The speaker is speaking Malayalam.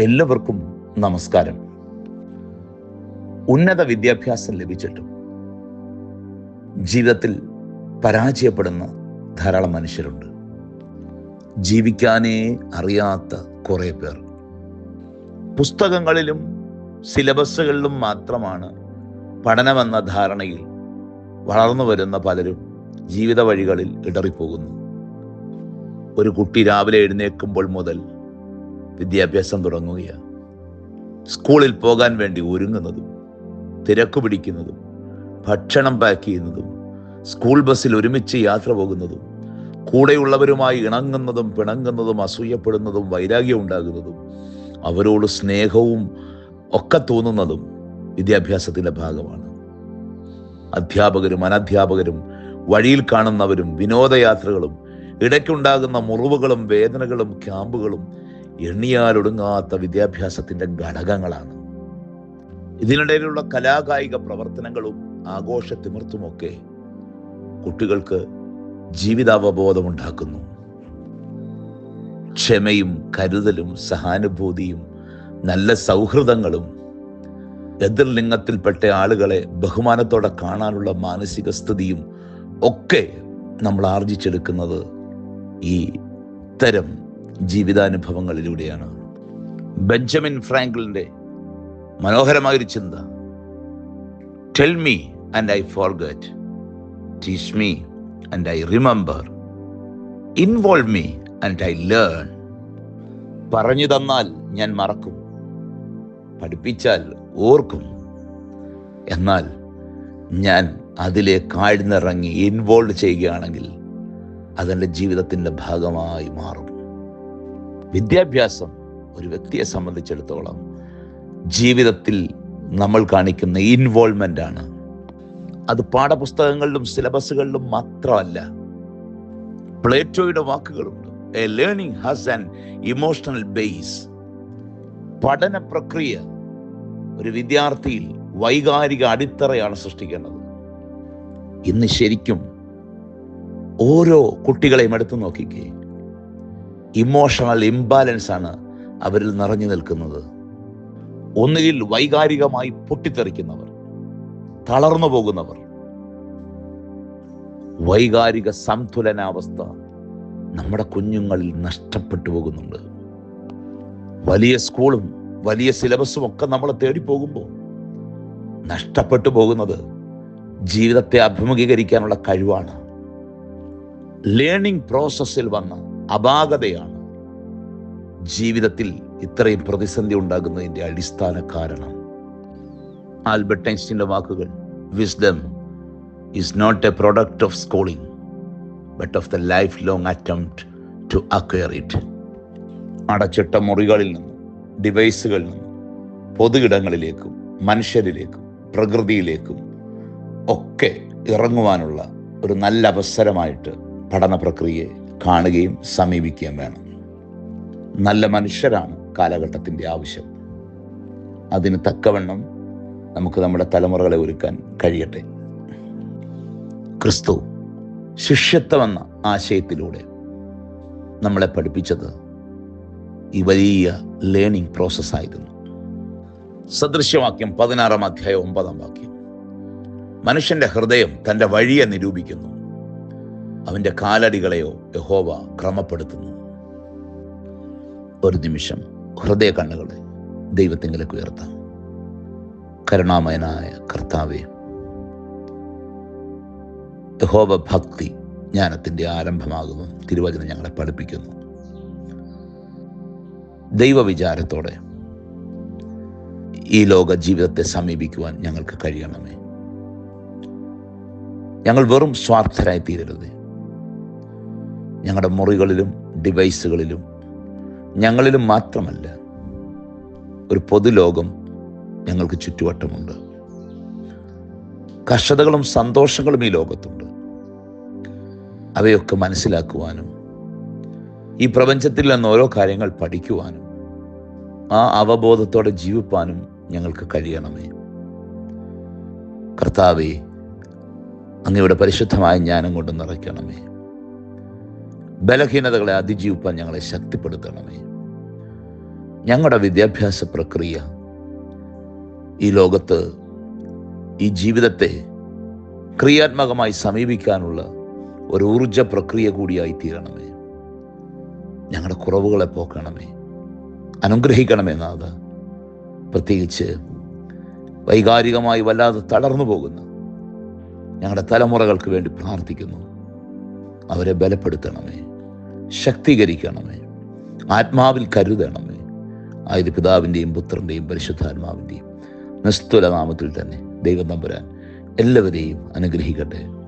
എല്ലാവർക്കും നമസ്കാരം. ഉന്നത വിദ്യാഭ്യാസം ലഭിച്ചിട്ടും ജീവിതത്തിൽ പരാജയപ്പെടുന്ന ധാരാളം മനുഷ്യരുണ്ട്. ജീവിക്കാനേ അറിയാത്ത കുറെ പേർ. പുസ്തകങ്ങളിലും സിലബസുകളിലും മാത്രമാണ് പഠനമെന്ന ധാരണയിൽ വളർന്നു വരുന്ന പലരും ജീവിത വഴികളിൽ ഇടറിപ്പോകുന്നു. ഒരു കുട്ടി രാവിലെ എഴുന്നേൽക്കുമ്പോൾ മുതൽ വിദ്യാഭ്യാസം തുടങ്ങുകയാണ്. സ്കൂളിൽ പോകാൻ വേണ്ടി ഒരുങ്ങുന്നതും തിരക്ക് പിടിക്കുന്നതും ഭക്ഷണം പാക്ക് ചെയ്യുന്നതും സ്കൂൾ ബസ്സിൽ ഒരുമിച്ച് യാത്ര പോകുന്നതും കൂടെയുള്ളവരുമായി ഇണങ്ങുന്നതും പിണങ്ങുന്നതും അസൂയപ്പെടുന്നതും വൈരാഗ്യം ഉണ്ടാകുന്നതും അവരോട് സ്നേഹവും ഒക്കെ തോന്നുന്നതും വിദ്യാഭ്യാസത്തിന്റെ ഭാഗമാണ്. അധ്യാപകരും അനധ്യാപകരും വഴിയിൽ കാണുന്നവരും വിനോദയാത്രകളും ഇടയ്ക്കുണ്ടാകുന്ന മുറിവുകളും വേദനകളും ക്യാമ്പുകളും എണ്ണിയാലൊടുങ്ങാത്ത വിദ്യാഭ്യാസത്തിന്റെ ഘടകങ്ങളാണ്. ഇതിനിടയിലുള്ള കലാകായിക പ്രവർത്തനങ്ങളും ആഘോഷ തിമിർത്തുമൊക്കെ കുട്ടികൾക്ക് ജീവിതാവബോധം ഉണ്ടാക്കുന്നു ക്ഷമയും കരുതലും സഹാനുഭൂതിയും നല്ല സൗഹൃദങ്ങളും എതിർലിംഗത്തിൽപ്പെട്ട ആളുകളെ ബഹുമാനത്തോടെ കാണാനുള്ള മാനസിക സ്ഥിതിയും ഒക്കെ നമ്മൾ ആർജിച്ചെടുക്കുന്നത് ഈ ഇത്തരം ജീവിതാനുഭവങ്ങളിലൂടെയാണ്. ബെഞ്ചമിൻ ഫ്രാങ്ക്ലിന്റെ മനോഹരമായൊരു ചിന്ത. Tell me and I forget teach me and I remember involve me and I learn പറഞ്ഞു തന്നാൽ ഞാൻ മറക്കും. പഠിപ്പിച്ചാൽ ഓർക്കും. എന്നാൽ ഞാൻ അതിലെ കാഴ്ന്നിറങ്ങി ഇൻവോൾവ് ചെയ്യുകയാണെങ്കിൽ അതെന്റെ ജീവിതത്തിന്റെ ഭാഗമായി മാറും. വിദ്യാഭ്യാസം ഒരു വ്യക്തിയെ സംബന്ധിച്ചിടത്തോളം ജീവിതത്തിൽ നമ്മൾ കാണിക്കുന്ന ഇൻവോൾവ്മെന്റ് ആണ്. അത് പാഠപുസ്തകങ്ങളിലും സിലബസുകളിലും മാത്രമല്ല പ്ലേറ്റോയുടെ വാക്കുകളുണ്ട് a learning has an emotional base പഠന പ്രക്രിയ ഒരു വിദ്യാർത്ഥിയിൽ വൈകാരിക അടിത്തറയാണ് സൃഷ്ടിക്കേണ്ടത്. ഇന്ന് ശരിക്കും ഓരോ കുട്ടികളെയും എടുത്തു നോക്കിക്കേ ഇമോഷണൽ ഇംബാലൻസ് ആണ് അവരിൽ നിറഞ്ഞു നിൽക്കുന്നത്. ഒന്നുകിൽ വൈകാരികമായി പൊട്ടിത്തെറിക്കുന്നവർ തളർന്നു പോകുന്നവർ വൈകാരിക സന്തുലനാവസ്ഥ നമ്മുടെ കുഞ്ഞുങ്ങളിൽ നഷ്ടപ്പെട്ടു പോകുന്നുണ്ട്. വലിയ സ്കൂളും വലിയ സിലബസും ഒക്കെ നമ്മൾ തേടി പോകുമ്പോൾ നഷ്ടപ്പെട്ടു പോകുന്നത് ജീവിതത്തെ അഭിമുഖീകരിക്കാനുള്ള കഴിവാണ്. ലേണിംഗ് പ്രോസസ്സിൽ വന്ന അപാകതയാണ് ജീവിതത്തിൽ ഇത്രയും പ്രതിസന്ധി ഉണ്ടാകുന്നതിന്റെ അടിസ്ഥാന കാരണം. ആൽബർട്ട് ഐൻസ്റ്റീന്റെ വാക്കുകൾ wisdom is not a product of schooling but of the life long attempt to acquire it അടച്ചിട്ട മുറികളിൽ നിന്നും ഡിവൈസുകളിൽ നിന്നും പൊതുയിടങ്ങളിലേക്കും മനുഷ്യരിലേക്കും പ്രകൃതിയിലേക്കും ഒക്കെ ഇറങ്ങുവാനുള്ള ഒരു നല്ല അവസരമായിട്ട് പഠന പ്രക്രിയയെ കാണുകയും സമീപിക്കുകയും വേണം. നല്ല മനുഷ്യരാണ് കാലഘട്ടത്തിന്റെ ആവശ്യം. അതിന് തക്കവണ്ണം നമുക്ക് നമ്മുടെ തലമുറകളെ ഒരുക്കാൻ കഴിയട്ടെ. ക്രിസ്തു ശിഷ്യത്വമെന്ന ആശയത്തിലൂടെ നമ്മളെ പഠിപ്പിച്ചത് ഈ വലിയ ലേണിംഗ് പ്രോസസ്സായിരുന്നു സദൃശ്യവാക്യം പതിനാറാം അധ്യായം ഒമ്പതാം വാക്യം. മനുഷ്യന്റെ ഹൃദയം തന്റെ വഴിയെ നിരൂപിക്കുന്നു. അവന്റെ കാലടികളെയോ യഹോവ ക്രമപ്പെടുത്തുന്നു. ഒരു നിമിഷം ഹൃദയ കണ്ണുകളെ ദൈവത്തിങ്കിലേക്ക് ഉയർത്താം. കരുണാമയനായ കർത്താവെ യഹോവ ഭക്തി ജ്ഞാനത്തിന്റെ ആരംഭമാകുന്നു. തിരുവചനം ഞങ്ങളെ പഠിപ്പിക്കുന്നു. ദൈവവിചാരത്തോടെ ഈ ലോക ജീവിതത്തെ സമീപിക്കുവാൻ ഞങ്ങൾക്ക് കഴിയണമേ. ഞങ്ങൾ വെറും സ്വാർത്ഥരായി തീരരുത് ഞങ്ങളുടെ മുറികളിലും ഡിവൈസുകളിലും ഞങ്ങളിലും മാത്രമല്ല ഒരു പൊതുലോകം ഞങ്ങൾക്ക് ചുറ്റുവട്ടമുണ്ട്. കഷ്ടതകളും സന്തോഷങ്ങളും ഈ ലോകത്തുണ്ട്. അവയൊക്കെ മനസ്സിലാക്കുവാനും ഈ പ്രപഞ്ചത്തിൽ നിന്ന് ഓരോ കാര്യങ്ങൾ പഠിക്കുവാനും ആ അവബോധത്തോടെ ജീവിപ്പാനും ഞങ്ങൾക്ക് കഴിയണമേ. കർത്താവെ അങ്ങയുടെ പരിശുദ്ധമായ ജ്ഞാനം കൊണ്ട് നിറയ്ക്കണമേ. ബലഹീനതകളെ അതിജീവിപ്പാൻ ഞങ്ങളെ ശക്തിപ്പെടുത്തണമേ. ഞങ്ങളുടെ വിദ്യാഭ്യാസ പ്രക്രിയ ഈ ലോകത്ത് ഈ ജീവിതത്തെ ക്രിയാത്മകമായി സമീപിക്കാനുള്ള ഒരു ഊർജ പ്രക്രിയ കൂടിയായി തീരണമേ. ഞങ്ങളുടെ കുറവുകളെ പോക്കണമേ. അനുഗ്രഹിക്കണമേ നാഥ. പ്രത്യേകിച്ച് വൈകാരികമായി വല്ലാതെ തളർന്നു പോകുന്ന ഞങ്ങളുടെ തലമുറകൾക്ക് വേണ്ടി പ്രാർത്ഥിക്കുന്നു. അവരെ ബലപ്പെടുത്തണമേ. ശക്തീകരിക്കണമേ. ആത്മാവിൽ കരുതണമേ. ആയത് പിതാവിന്റെയും പുത്രന്റെയും പരിശുദ്ധാത്മാവിന്റെയും നിസ്തുല നാമത്തിൽ തന്നെ ദൈവം തമ്പുരാൻ എല്ലാവരെയും അനുഗ്രഹിക്കട്ടെ.